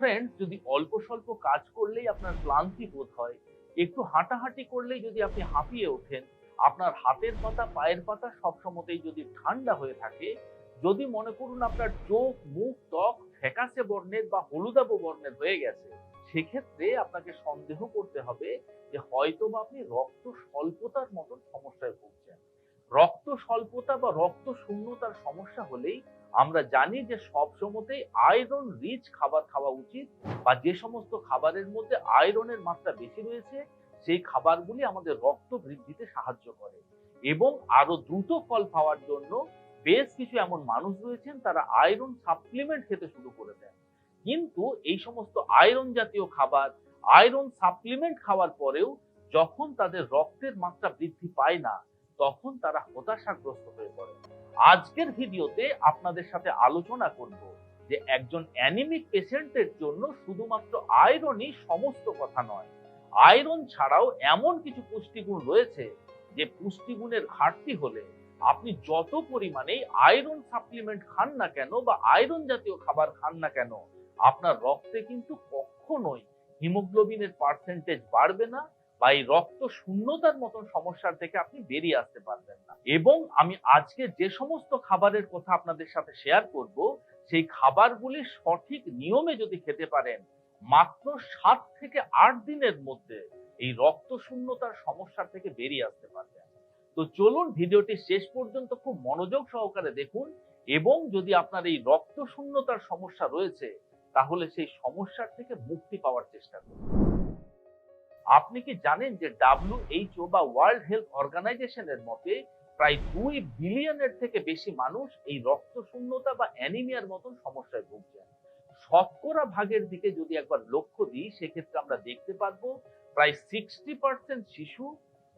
Friends যদি অল্প স্বল্প কাজ করলেই আপনার ক্লান্তি বোধ হয়, একটু হাঁটাহাঁটি করলেই যদি আপনি হাঁপিয়ে ওঠেন, আপনার হাতের পাতা, পায়ের পাতা সব সময়তেই যদি ঠান্ডা হয়ে থাকে, যদি মনে করুন আপনার চোখ, মুখ, ত্বক ফ্যাকাশে বর্ণের বা হলুদাভ বর্ণের হয়ে গেছে, সেক্ষেত্রে আপনাকে সন্দেহ করতে হবে যে হয়তো বা আপনি রক্ত স্বল্পতার মতন সমস্যায় ভুগছেন। রক্ত স্বল্পতা বা রক্ত শূন্যতার সমস্যা হলেই আমরা জানি যে সব সময়তেই আয়রন রিচ খাবার খাওয়া উচিত বা যে সমস্ত খাবারের মধ্যে আয়রনের মাত্রা বেশি রয়েছে, সেই খাবারগুলি আমাদের রক্ত বৃদ্ধিতে সাহায্য করে এবং আরও দ্রুত ফল পাওয়ার জন্য বেশ কিছু এমন মানুষ রয়েছেন তারা আয়রন সাপ্লিমেন্ট খেতে শুরু করে দেন। কিন্তু এই সমস্ত আয়রন জাতীয় খাবার আয়রন সাপ্লিমেন্ট খাওয়ার পরেও যখন তাদের রক্তের মাত্রা বৃদ্ধি পায় না তখন তারা হতাশাগ্রস্ত হয়ে পড়ে। আজকের ভিডিওতে আপনাদের সাথে আলোচনা করব যে একজন অ্যানিমিক পেশেন্টের জন্য শুধুমাত্র আয়রনই সমস্ত কথা নয়, আয়রন ছাড়াও এমন কিছু পুষ্টিগুণ রয়েছে যে পুষ্টিগুণের ঘাটতি হলে আপনি যত পরিমাণে আয়রন সাপ্লিমেন্ট খান না কেন বা আয়রন জাতীয় খাবার খান না কেন, আপনার রক্তে কিন্তু কখনোই হিমোগ্লোবিনের পার্সেন্টেজ বাড়বে না বা এই রক্ত শূন্যতার মতন সমস্যার থেকে আপনি বেরিয়ে আসতে পারবেন না। এবং আমি আজকে যে সমস্ত খাবারের কথা আপনাদের সাথে শেয়ার করব, সেই খাবারগুলি সঠিক নিয়মে যদি খেতে পারেন, মাত্র সাত থেকে আট দিনের মধ্যে এই রক্ত শূন্যতার সমস্যা থেকে বেরিয়ে আসতে পারবেন। তো চলুন ভিডিওটি শেষ পর্যন্ত খুব মনোযোগ সহকারে দেখুন এবং যদি আপনার এই রক্ত শূন্যতার সমস্যা রয়েছে, তাহলে সেই সমস্যার থেকে মুক্তি পাওয়ার চেষ্টা করুন। আপনি কি জানেন যে ডাব্লিউএইচও বা ওয়ার্ল্ড হেলথ অর্গানাইজেশনের মতে প্রায় দুই বিলিয়নের থেকে বেশি মানুষ এই রক্ত শূন্যতা বা অ্যানিমিয়ার মতন সমস্যায় ভুগছেন? শতকরা ভাগের দিকে যদি একবার লক্ষ্য দিই, সেক্ষেত্রে আমরা দেখতে পারব প্রায় সিক্সটি পার্সেন্ট শিশু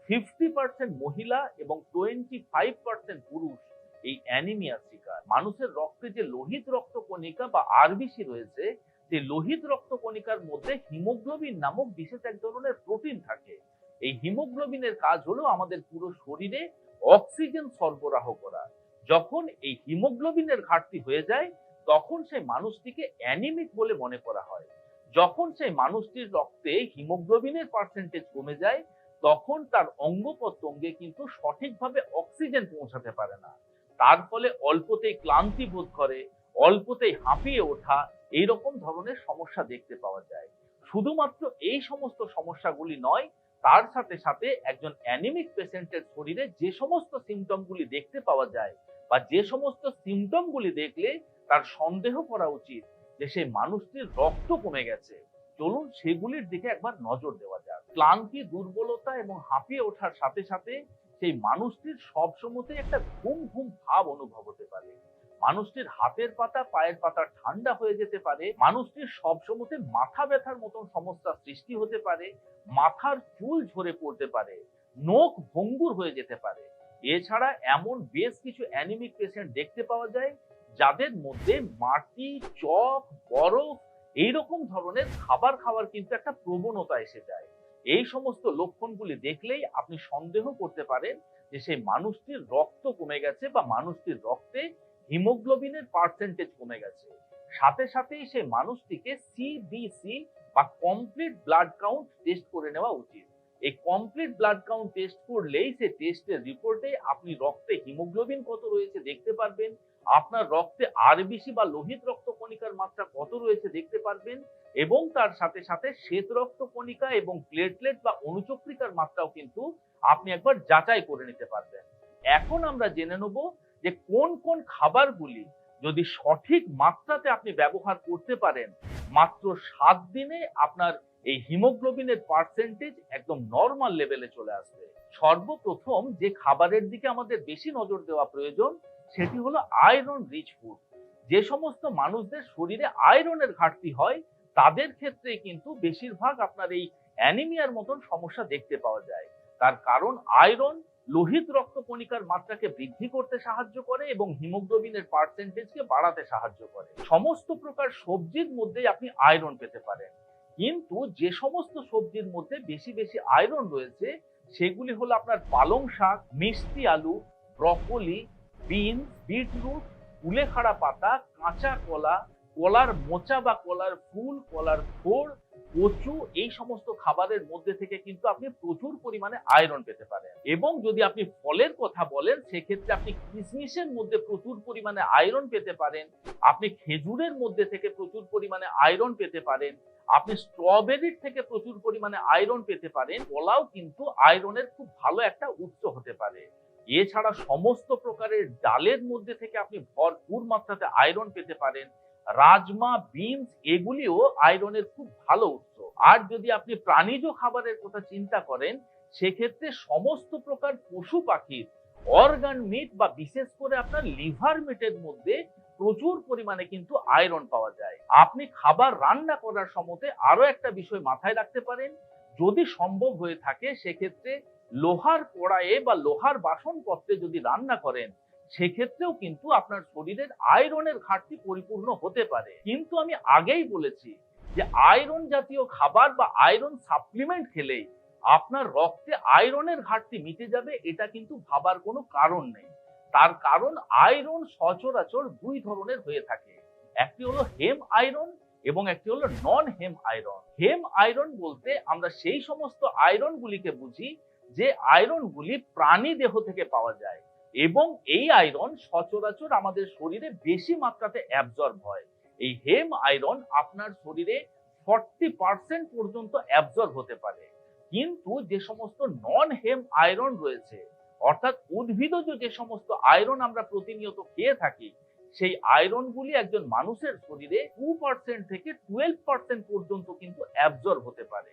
ফিফটি পার্সেন্ট মহিলা এবং টোয়েন্টি ফাইভ পার্সেন্ট পুরুষ এই অ্যানিমিয়ার শিকার। মানুষের রক্তে যে লোহিত রক্ত কণিকা বা আরবিসি রয়েছে যে লোহিত রক্ত কণিকার মধ্যে হিমোগ্লোবিন নামক বিশেষ এক ধরনের প্রোটিন থাকে। এই হিমোগ্লোবিনের কাজ হলো আমাদের পুরো শরীরে অক্সিজেন সরবরাহ করা। যখন এই হিমোগ্লোবিনের ঘাটতি হয়ে যায়, তখন সেই মানুষটিকে অ্যানিমিক বলে মনে করা হয়। যখন সেই মানুষটির রক্তে হিমোগ্লোবিনের পার্সেন্টেজ কমে যায়, তখন তার অঙ্গ প্রত্যঙ্গে কিন্তু সঠিকভাবে অক্সিজেন পৌঁছাতে পারে না। তার ফলে অল্পতেই ক্লান্তি বোধ করে, অল্পতেই হাঁপিয়ে ওঠা এইরকম ধরনের সমস্যা দেখতে পাওয়া যায়। শুধুমাত্র এই সমস্ত সমস্যাগুলি নয়, তার সাথে সাথে একজন অ্যানিমিক পেশেন্টের শরীরে যে সমস্ত সিমটমগুলি দেখতে পাওয়া যায় বা যে সমস্ত সিমটমগুলি দেখলে তার সন্দেহ করা উচিত যে সেই মানুষটির রক্ত কমে গেছে। চলুন সেগুলির দিকে একবার নজর দেওয়া যাক। ক্লান্তি, দুর্বলতা এবং হাঁপিয়ে ওঠার সাথে সাথে সেই মানুষটির সব সময়তেই একটা ঘুম ঘুম ভাব অনুভব হতে পারে। মানুষটির হাতের পাতা, পায়ের পাতা ঠান্ডা হয়ে যেতে পারে। মানুষটির সব সময়তে মাথা ব্যথার মতন সমস্যা সৃষ্টি হতে পারে। মাথার চুল ঝরে পড়তে পারে। নখ ভঙ্গুর হয়ে যেতে পারে। এছাড়া এমন বেশ কিছু অ্যানিমিক পেশেন্ট দেখতে পাওয়া যায়, যাদের মধ্যে মাটি চক বরফ এইরকম ধরনের খাবার খাওয়ার কিন্তু একটা প্রবণতা এসে যায়। এই সমস্ত লক্ষণগুলি দেখলেই আপনি সন্দেহ করতে পারেন যে সেই মানুষটির রক্ত কমে গেছে বা মানুষটির রক্তে হিমোগ্লোবিনের পার্সেন্টেজ কমে গেছে। সাথে সাথেই সেই মানুষটিকে সিবিসি বা কমপ্লিট ব্লাড কাউন্ট টেস্ট করে নেওয়া উচিত। এই কমপ্লিট ব্লাড কাউন্ট টেস্ট করলেই সে টেস্টের রিপোর্টে আপনি রক্তে হিমোগ্লোবিন কত রয়েছে দেখতে পারবেন, আপনার রক্তে আরবিসি বা লোহিত রক্ত কণিকার মাত্রা কত রয়েছে দেখতে পারবেন, এবং তার সাথে সাথে শ্বেত রক্ত কণিকা এবং প্লেটলেট বা অনুচক্রিকার মাত্রাও কিন্তু আপনি একবার যাচাই করে নিতে পারবেন। এখন আমরা জেনে নেব যে কোন কোন খাবারগুলি যদি সঠিক মাত্রাতে আপনি ব্যবহার করতে পারেন, মাত্র সাত দিনে আপনার এই হিমোগ্লোবিনের পার্সেন্টেজ একদম নর্মাল লেভেলে চলে আসবে। সর্বপ্রথম যে খাবারের দিকে আমাদের বেশি নজর দেওয়া প্রয়োজন, সেটি হলো আয়রন রিচ ফুড যে সমস্ত মানুষদের শরীরে আয়রনের ঘাটতি হয়, তাদের ক্ষেত্রে কিন্তু বেশিরভাগ আপনার এই অ্যানিমিয়ার মতন সমস্যা দেখতে পাওয়া যায়। তার কারণ আয়রন লোহিত রক্ত কণিকার মাত্রাকে বৃদ্ধি করতে সাহায্য করে এবং হিমোগ্লোবিনের পার্সেন্টেজকে বাড়াতে সাহায্য করে। সমস্ত প্রকার সবজির মধ্যেই আপনি আয়রন পেতে পারেন। কিন্তু যে সমস্ত সবজির মধ্যে বেশি বেশি আয়রন রয়েছে, সেগুলি হলো আপনার পালং শাক, মিষ্টি আলু ব্রকলি বিনস বিটরুট কুলেখাড়া পাতা, কাঁচা কলা, কলার মোচা বা কলার ফুল, কলার খোড় কচু এই সমস্ত খাবারের মধ্যে থেকে কিন্তু আপনি প্রচুর পরিমাণে আয়রন পেতে পারেন। এবং যদি আপনি ফলের কথা বলেন, সেক্ষেত্রে আপনি কিশমিশের মধ্যে প্রচুর পরিমাণে আয়রন পেতে পারেন। আপনি খেজুরের মধ্যে থেকে প্রচুর পরিমাণে আয়রন পেতে পারেন। আপনি স্ট্রবেরির থেকে প্রচুর পরিমাণে আয়রন পেতে পারেন। কলাও কিন্তু আয়রনের খুব ভালো একটা উৎস হতে পারে। এছাড়া সমস্ত প্রকারের ডালের মধ্যে থেকে আপনি ভরপুর মাত্রাতে আয়রন পেতে পারেন। রাজমা, বিনস এগুলিও আয়রনের খুব ভালো উৎস। আর যদি আপনি প্রাণীজ খাবারের কথা চিন্তা করেন, সেক্ষেত্রে সমস্ত প্রকার পশু পাখির, অর্গান মিট বা বিশেষ করে আপনার লিভার মিটের মধ্যে প্রচুর পরিমাণে কিন্তু আয়রন পাওয়া যায়। আপনি খাবার রান্না করার সময়তে আরও একটা বিষয় মাথায় রাখতে পারেন, যদি সম্ভব হয়ে থাকে, সেক্ষেত্রে লোহার কড়াইয়ে বা লোহার বাসনপত্রে যদি রান্না করেন সেক্ষেত্রেও কিন্তু আপনার শরীরের আয়রনের ঘাটতি পরিপূর্ণ হতে পারে। কিন্তু আমি আগেই বলেছি যে আয়রন জাতীয় খাবার বা আয়রন সাপ্লিমেন্ট খেলেই আপনার রক্তে আয়রনের ঘাটতি মিটে যাবে, এটা কিন্তু ভাবার কোনো কারণ নেই। তার কারণ আয়রন সচরাচর দুই ধরনের হয়ে থাকে। একটি হলো হেম আয়রন এবং একটি হলো নন হেম আয়রন। হেম আয়রন বলতে আমরা সেই সমস্ত আয়রন গুলিকে বুঝি যে আয়রন গুলি প্রাণী দেহ থেকে পাওয়া যায়। এবং এই আয়রন সচরাচর আমাদের শরীরে বেশি মাত্রাতে অ্যাবজর্ব হয়। এই হেম আয়রন আপনার শরীরে ফর্টি পার্সেন্ট পর্যন্ত অ্যাবজর্ব হতে পারে। কিন্তু যে সমস্ত নন হেম আয়রন রয়েছে, অর্থাৎ উদ্ভিদজ যে সমস্ত আয়রন আমরা প্রতিনিয়ত খেয়ে থাকি, সেই আয়রনগুলি একজন মানুষের শরীরে টু পার্সেন্ট থেকে টুয়েলভ পার্সেন্ট পর্যন্ত কিন্তু অ্যাবজর্ব হতে পারে।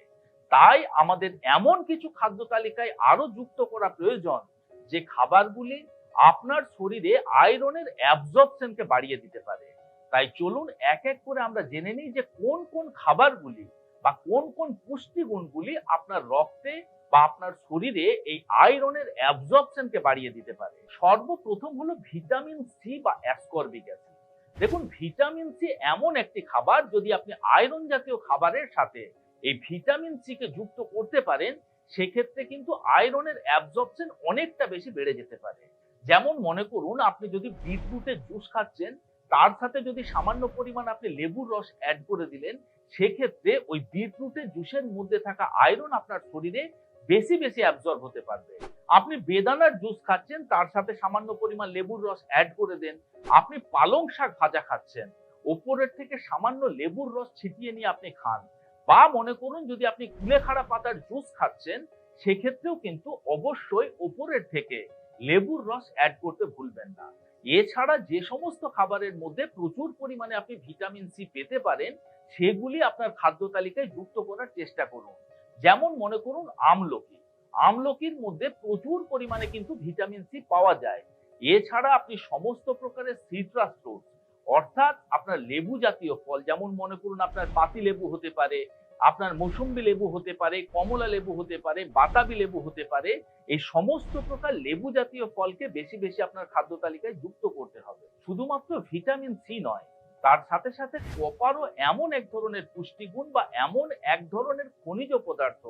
তাই আমাদের এমন কিছু খাদ্য তালিকায় আরও যুক্ত করা প্রয়োজন যে খাবারগুলি আপনার শরীরে আয়রনের অ্যাবজর্পশনকে বাড়িয়ে দিতে পারে। তাই চলুন এক এক করে আমরা জেনে নিই যে কোন কোন খাবারগুলি বা কোন কোন পুষ্টিগুণগুলি আপনার রক্তে বা আপনার শরীরে এই আয়রনের অ্যাবজর্পশনকে বাড়িয়ে দিতে পারে। সর্বপ্রথম হলো ভিটামিন সি বা অ্যাসকর্বিক অ্যাসিড দেখুন, ভিটামিন সি এমন একটি খাবার যদি আপনি আয়রন জাতীয় খাবারের সাথে এই ভিটামিন সি কে যুক্ত করতে পারেন সেক্ষেত্রে কিন্তু আয়রনের অ্যাবজর্পশন অনেকটা বেশি বেড়ে যেতে পারে। যেমন মনে করুন, আপনি যদি বিটরুটের জুস খাচ্ছেন, তার সাথে যদি সামান্য পরিমাণ আপনি লেবুর রস অ্যাড করে দিলেন, সেক্ষেত্রে ওই বিটরুটের জুসের মধ্যে থাকা আয়রন আপনার শরীরে বেশি বেশি অ্যাবজর্ব হতে পারবে। আপনি বেদানার জুস খাচ্ছেন, তার সাথে সামান্য পরিমাণ লেবুর রস অ্যাড করে দেন, আপনি পালং শাক ভাজা খাচ্ছেন, ওপরের থেকে সামান্য লেবুর রস ছিটিয়ে নিয়ে আপনি খান। বা মনে করুন যদি আপনি কুলেখাড়া পাতার জুস খাচ্ছেন, সেক্ষেত্রেও কিন্তু অবশ্যই ওপরের থেকে লেবুর রস অ্যাড করতে ভুলবেন না। এছাড়া যে সমস্ত খাবারের মধ্যে প্রচুর পরিমাণে আপনি ভিটামিন সি পেতে পারেন, সেগুলি আপনার খাদ্য তালিকায় যুক্ত করার চেষ্টা করুন। যেমন মনে করুন আমলকি। আমলকির মধ্যে প্রচুর পরিমাণে কিন্তু ভিটামিন সি পাওয়া যায়। এছাড়া আপনি সমস্ত প্রকারের সিট্রাস ফ্রুটস অর্থাৎ আপনার লেবু জাতীয় ফল, যেমন মনে করুন আপনার পাতি লেবু হতে পারে, আপনার মৌসুম্বি লেবু হতে পারে, কমলা লেবু হতে পারে, বাতাবি লেবু হতে পারে, এই সমস্ত প্রকার লেবু জাতীয় ফলকে বেশি বেশি আপনার খাদ্য তালিকায় যুক্ত করতে হবে। শুধুমাত্র ভিটামিন সি নয়, তার সাথে সাথে কপারও এমন এক ধরনের পুষ্টিগুণ বা এমন এক ধরনের খনিজ পদার্থ,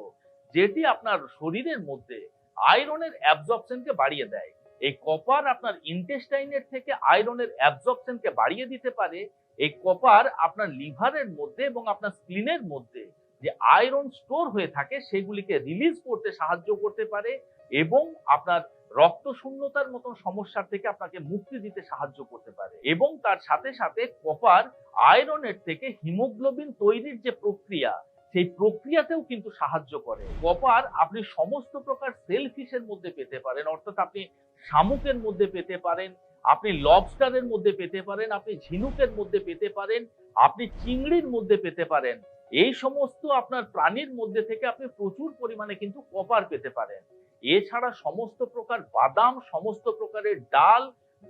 যেটি আপনার শরীরের মধ্যে আয়রনের অ্যাবজর্পশনকে বাড়িয়ে দেয়। এই কপার আপনার ইন্টেস্টাইনের থেকে আয়রনের অ্যাবজর্পশনকে বাড়িয়ে দিতে পারে। এই কপার আপনার লিভারের মধ্যে এবং আপনার স্প্লিনের মধ্যে যে আয়রন স্টোর হয়ে থাকে, সেগুলিকে রিলিজ করতে সাহায্য করতে পারে এবং আপনার রক্ত শূন্যতার মতন সমস্যার থেকে আপনাকে মুক্তি দিতে সাহায্য করতে পারে। এবং তার সাথে সাথে কপার আয়রনের থেকে হিমোগ্লোবিন তৈরির যে প্রক্রিয়া সেই প্রক্রিয়াতেও কিন্তু সাহায্য করে। কপার, আপনি সমস্ত প্রকার সেল ফিশের মধ্যে পেতে পারেন, অর্থাৎ আপনি শামুকের মধ্যে পেতে পারেন, আপনি লবস্টারের মধ্যে পেতে পারেন, আপনি ঝিনুকের মধ্যে পেতে পারেন, আপনি চিংড়ির মধ্যে পেতে পারেন। এই সমস্ত আপনার প্রাণীর মধ্যে থেকে আপনি প্রচুর পরিমাণে কিন্তু কপার পেতে পারেন। এছাড়া সমস্ত প্রকার বাদাম, সমস্ত প্রকারের ডাল,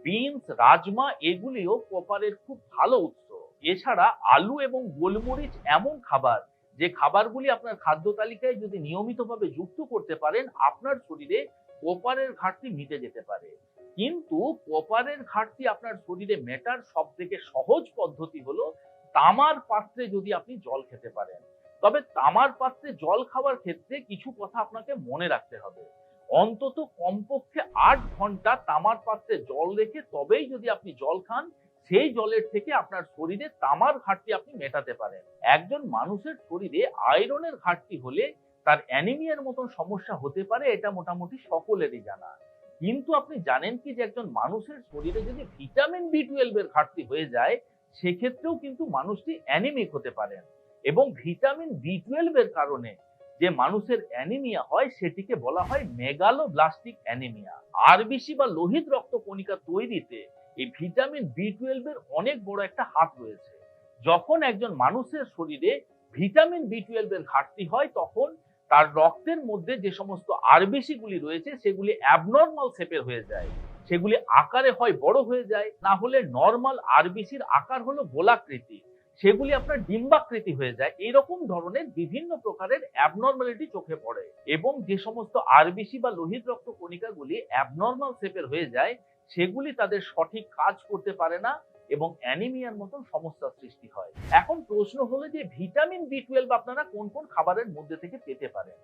বিনস, রাজমা এগুলিও কপারের খুব ভালো উৎস। এছাড়া আলু এবং গোলমরিচ এমন খাবার যে খাবারগুলি আপনার খাদ্য তালিকায় যদি নিয়মিতভাবে যুক্ত করতে পারেন, আপনার শরীরে কপারের ঘাটতি মিটে যেতে পারে। কিন্তু কপারের ঘাটতি আপনার শরীরে মেটার সব থেকে সহজ পদ্ধতি হলো তামার পাত্রে যদি আপনি জল খেতে পারেন। তবে তামার পাত্রে জল খাওয়ার ক্ষেত্রে কিছু কথা আপনাকে মনে রাখতে হবে। অন্তত কমপক্ষে আট ঘণ্টা তামার পাত্রে জল রেখে তবেই যদি আপনি জল খান সেই জলের থেকে আপনার শরীরে তামার ঘাটতি আপনি মেটাতে পারেন। একজন মানুষের শরীরে আয়রনের ঘাটতি হলে তার অ্যানিমিয়ার মতন সমস্যা হতে পারে, এটা মোটামুটি সকলেরই জানা। কিন্তু আপনি জানেন কি যে একজন মানুষের শরীরে যদি ভিটামিন বি টুয়েলভ এর ঘাটতি হয়ে যায়, সেক্ষেত্রেও কিন্তু মানুষটি অ্যানিমিক হতে পারেন। এবং ভিটামিন বি টুয়েলভ এর কারণে যে মানুষের অ্যানিমিয়া হয়, সেটিকে বলা হয় মেগালোব্লাস্টিক অ্যানিমিয়া। আরবিসি বা লোহিত রক্ত কণিকা তৈরিতে এই ভিটামিন বি টুয়েলভ এর অনেক বড় একটা হাত রয়েছে। যখন একজন মানুষের শরীরে ভিটামিন বি টুয়েলভ এর ঘাটতি হয়, তখন তার রক্তের মধ্যে যে সমস্ত আরবিসি গুলি রয়েছে, সেগুলি অ্যাবনর্মাল শেপের হয়ে যায়। সেগুলি আকারে হয় বড় হয়ে যায়। না হলে নর্মাল আরবিসির আকার হলো গোলাকৃতি। সেগুলি আপনার ডিম্বাকৃতি হয়ে যায়। এরকম ধরনের বিভিন্ন প্রকারের অ্যাবনর্মালিটি চোখে পড়ে। এবং যে সমস্ত আরবিসি বা লোহিত রক্ত কণিকাগুলি অ্যাবনর্মাল শেপের হয়ে যায় সেগুলি তাদের সঠিক কাজ করতে পারে না এবং অ্যানিমিয়ার মতন সমস্যার সৃষ্টি হয়। এখন প্রশ্ন হলো যে ভিটামিন বি টুয়েলভ আপনারা কোন কোন খাবারের মধ্যে থেকে পেতে পারেন?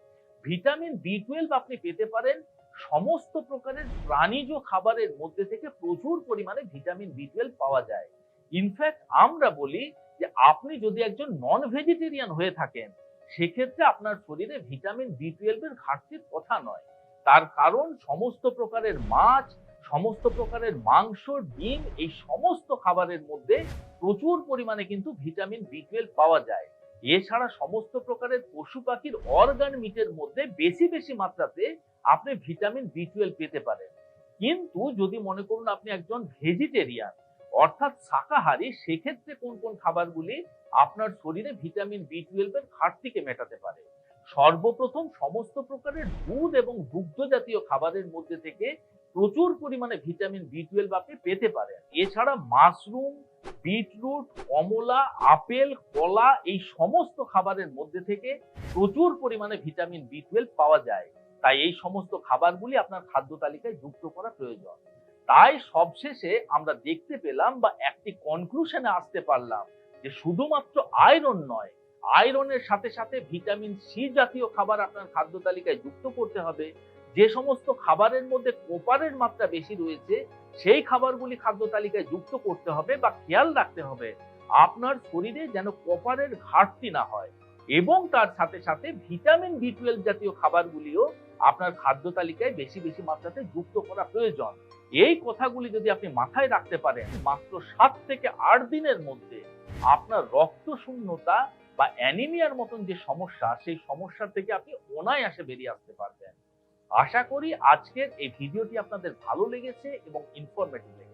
ভিটামিন বি টুয়েলভ আপনি পেতে পারেন সমস্ত প্রকারের প্রাণীজ খাবারের মধ্যে থেকে প্রচুর পরিমাণে ভিটামিন বি টুয়েলভ পাওয়া যায়। ইনফ্যাক্ট আমরা বলি যে আপনি যদি একজন নন ভেজিটেরিয়ান হয়ে থাকেন, সেক্ষেত্রে আপনার শরীরে ভিটামিন বি টুয়েলভ এর ঘাটতির কথা নয়। তার কারণ সমস্ত প্রকারের মাছ সমস্ত প্রকারের মাংস, ডিম, এই সমস্ত খাবারের মধ্যে প্রচুর পরিমাণে কিন্তু ভিটামিন বি টুয়েলভ পাওয়া যায়। এছাড়া সমস্ত প্রকারের পশু পাখির অর্গান মিটের মধ্যে বেশি বেশি মাত্রাতে আপনি ভিটামিন বি টুয়েলভ পেতে পারেন। কিন্তু যদি মনে করুন আপনি একজন ভেজিটেরিয়ান, অর্থাৎ শাকাহারি, সেক্ষেত্রে কোন কোন খাবারগুলি আপনার শরীরে ভিটামিন বি টুয়েলভ এর ঘাটতিকে মেটাতে পারে? সর্বপ্রথম সমস্ত প্রকারের দুধ এবং দুগ্ধ জাতীয় খাবারের মধ্যে থেকে প্রচুর পরিমাণে ভিটামিন বি টুয়েলভ আপনি পেতে পারেন। এছাড়া মাশরুম, বিটরুট, কমলা, আপেল, কলা, এই সমস্ত খাবারের মধ্যে থেকে প্রচুর পরিমাণে ভিটামিন বি টুয়েলভ পাওয়া যায়। তাই এই সমস্ত খাবারগুলি আপনার খাদ্য তালিকায় যুক্ত করা প্রয়োজন। তাই সবশেষে আমরা দেখতে পেলাম বা একটি কনক্লুশনে আসতে পারলাম যে শুধুমাত্র আয়রন নয় আয়রনের সাথে সাথে ভিটামিন সি জাতীয় খাবার আপনার খাদ্য তালিকায় যুক্ত করতে হবে। যে সমস্ত খাবারের মধ্যে কোপারের মাত্রা বেশি রয়েছে, সেই খাবারগুলি খাদ্য তালিকায় যুক্ত করতে হবে বা খেয়াল রাখতে হবে। আপনার শরীরে যেন কপারের ঘাটতি না হয় এবং তার সাথে সাথে ভিটামিন বি টুয়েলভ জাতীয় খাবারগুলিও আপনার খাদ্য তালিকায় বেশি বেশি মাত্রাতে যুক্ত করা প্রয়োজন। এই কথাগুলি যদি আপনি মাথায় রাখতে পারেন, মাত্র সাত থেকে আট দিনের মধ্যে আপনার রক্ত শূন্যতা বা অ্যানিমিয়ার মতন যে সমস্যা, সেই সমস্যা থেকে আপনি অনায়াসে বেরিয়ে আসতে পারবেন। আশা করি আজকের এই ভিডিওটি আপনাদের ভালো লেগেছে এবং ইনফরমেটিভ লেগেছে।